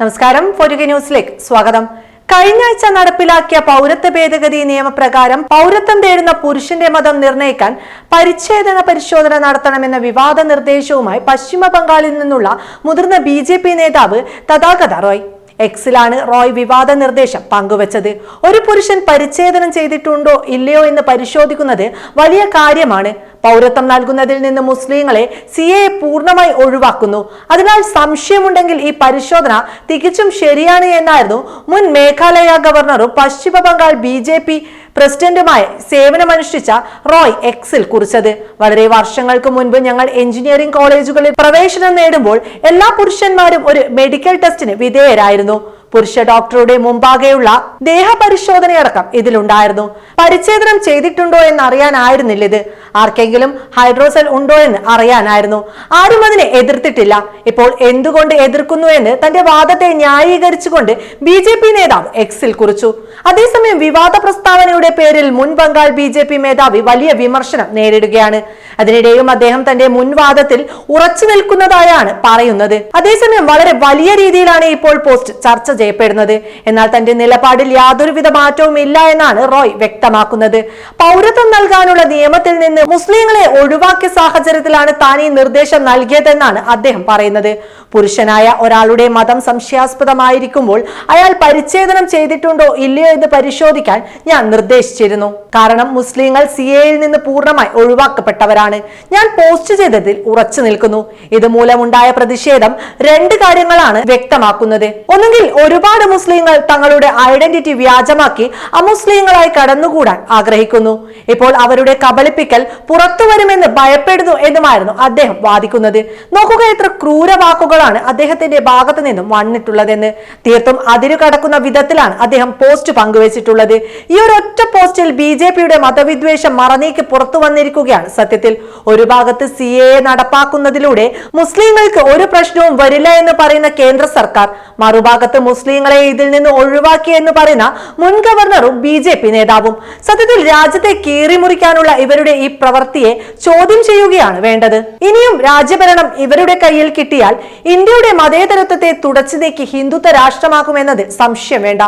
നമസ്കാരം. പൊരുക ന്യൂസിലേക്ക് സ്വാഗതം. കഴിഞ്ഞ ആഴ്ച നടപ്പിലാക്കിയ പൗരത്വ ഭേദഗതി നിയമപ്രകാരം പൗരത്വം തേടുന്ന പുരുഷന്റെ മതം നിർണയിക്കാൻ പരിച്ഛേദന പരിശോധന നടത്തണമെന്ന വിവാദ നിർദ്ദേശവുമായി പശ്ചിമ ബംഗാളിൽ നിന്നുള്ള മുതിർന്ന ബി നേതാവ് തഥാഗത റോയ് എക്സിലാണ് റോയ് വിവാദ നിർദ്ദേശം പങ്കുവച്ചത്. ഒരു പുരുഷൻ പരിച്ഛേദനം ചെയ്തിട്ടുണ്ടോ ഇല്ലയോ എന്ന് പരിശോധിക്കുന്നത് വലിയ കാര്യമാണ്. പൗരത്വം നൽകുന്നതിൽ നിന്ന് മുസ്ലിങ്ങളെ സി എ പൂർണമായി ഒഴിവാക്കുന്നു. അതിനാൽ സംശയമുണ്ടെങ്കിൽ ഈ പരിശോധന തികച്ചും ശരിയാണ് എന്നായിരുന്നു മുൻ മേഘാലയ ഗവർണറും പശ്ചിമ ബംഗാൾ ബി ജെ പി പ്രസിഡന്റുമായി സേവനമനുഷ്ഠിച്ച റോയ് എക്സിൽ കുറിച്ചത്. വളരെ വർഷങ്ങൾക്ക് മുൻപ് ഞങ്ങൾ എഞ്ചിനീയറിംഗ് കോളേജുകളിൽ പ്രവേശനം നേടുമ്പോൾ എല്ലാ പുരുഷന്മാരും ഒരു മെഡിക്കൽ ടെസ്റ്റിന് വിധേയരായിരുന്നു. പുരുഷ ഡോക്ടറുടെ മുമ്പാകെയുള്ള ദേഹപരിശോധനയടക്കം ഇതിലുണ്ടായിരുന്നു. പരിച്ഛേദനം ചെയ്തിട്ടുണ്ടോ എന്ന് അറിയാനായിരുന്നില്ല ഇത്. ആർക്കെങ്കിലും ഹൈഡ്രോസെൽ ഉണ്ടോ എന്ന് അറിയാനായിരുന്നു. ആരും അതിനെ എതിർത്തിട്ടില്ല. ഇപ്പോൾ എന്തുകൊണ്ട് എതിർക്കുന്നു എന്ന് തന്റെ വാദത്തെ ന്യായീകരിച്ചുകൊണ്ട് ബി ജെ പി നേതാവ് എക്സിൽ കുറിച്ചു. അതേസമയം വിവാദ പ്രസ്താവനയുടെ പേരിൽ മുൻ ബംഗാൾ ബി ജെ പി മേധാവി വലിയ വിമർശനം നേരിടുകയാണ്. അതിനിടെയും അദ്ദേഹം തന്റെ മുൻവാദത്തിൽ ഉറച്ചു നിൽക്കുന്നതായാണ് പറയുന്നത്. അതേസമയം വളരെ വലിയ രീതിയിലാണ് ഇപ്പോൾ പോസ്റ്റ് ചർച്ച ചെയ്യപ്പെടുന്നത്. എന്നാൽ തന്റെ നിലപാടിൽ യാതൊരുവിധ മാറ്റവും ഇല്ല എന്നാണ് റോയ് വ്യക്തമാക്കുന്നത്. പൗരത്വം നൽകാനുള്ള നിയമത്തിൽ നിന്ന് മുസ്ലിങ്ങളെ ഒഴിവാക്കിയ സാഹചര്യത്തിലാണ് താൻ ഈ നിർദ്ദേശം നൽകിയതെന്നാണ് അദ്ദേഹം പറയുന്നത്. പുരുഷനായ ഒരാളുടെ മതം സംശയാസ്പദമായിരിക്കുമ്പോൾ അയാൾ പരിച്ഛേദനം ചെയ്തിട്ടുണ്ടോ ഇല്ലയോ എന്ന് പരിശോധിക്കാൻ ഞാൻ നിർദ്ദേശിച്ചിരുന്നു. കാരണം മുസ്ലിങ്ങൾ സി എയിൽ നിന്ന് പൂർണമായി ഒഴിവാക്കപ്പെട്ടവരാണ്. ഞാൻ പോസ്റ്റ് ചെയ്തതിൽ ഉറച്ചു നിൽക്കുന്നു. ഇതുമൂലമുണ്ടായ പ്രതിഷേധം രണ്ട് കാര്യങ്ങളാണ് വ്യക്തമാക്കുന്നത്. ഒന്നുകിൽ ഒരുപാട് മുസ്ലിങ്ങൾ തങ്ങളുടെ ഐഡന്റിറ്റി വ്യാജമാക്കി അമുസ്ലിങ്ങളായി കടന്നുകൂടാൻ ആഗ്രഹിക്കുന്നു. ഇപ്പോൾ അവരുടെ കബളിപ്പിക്കൽ പുറത്തു വരുമെന്ന് ഭയപ്പെടുന്നു എന്നുമായിരുന്നു അദ്ദേഹം വാദിക്കുന്നത്. നോക്കുക എത്ര ക്രൂര വാക്കുകളാണ് അദ്ദേഹത്തിന്റെ ഭാഗത്തു നിന്നും വന്നിട്ടുള്ളതെന്ന്. തീർത്തും അതിരു കടക്കുന്ന വിധത്തിലാണ് അദ്ദേഹം പോസ്റ്റ് പങ്കുവച്ചിട്ടുള്ളത്. ഈ ഒരു ഒറ്റ പോസ്റ്റിൽ ബി ജെ പിയുടെ മതവിദ്വേഷം മറനീക്കി പുറത്തു വന്നിരിക്കുകയാണ് സത്യത്തിൽ. ഒരു ഭാഗത്ത് സി എ നടപ്പാക്കുന്നതിലൂടെ മുസ്ലിങ്ങൾക്ക് ഒരു പ്രശ്നവും വരില്ല എന്ന് പറയുന്ന കേന്ദ്ര സർക്കാർ മറുഭാഗത്ത് മുസ്ലിങ്ങളെ ഇതിൽ നിന്ന് ഒഴിവാക്കി എന്ന് പറയുന്ന മുൻ ഗവർണറും ബി നേതാവും. സത്യത്തിൽ രാജ്യത്തെ കീറിമുറിക്കാനുള്ള ഇവരുടെ ഈ പ്രവൃത്തിയെ ചോദ്യം ചെയ്യുകയാണ് വേണ്ടത്. ഇനിയും രാജ്യഭരണം ഇവരുടെ കയ്യിൽ കിട്ടിയാൽ ഇന്ത്യയുടെ മതേതരത്വത്തെ തുടച്ചു നീക്കി ഹിന്ദുത്വ രാഷ്ട്രമാക്കുമെന്നതിൽ സംശയം വേണ്ട.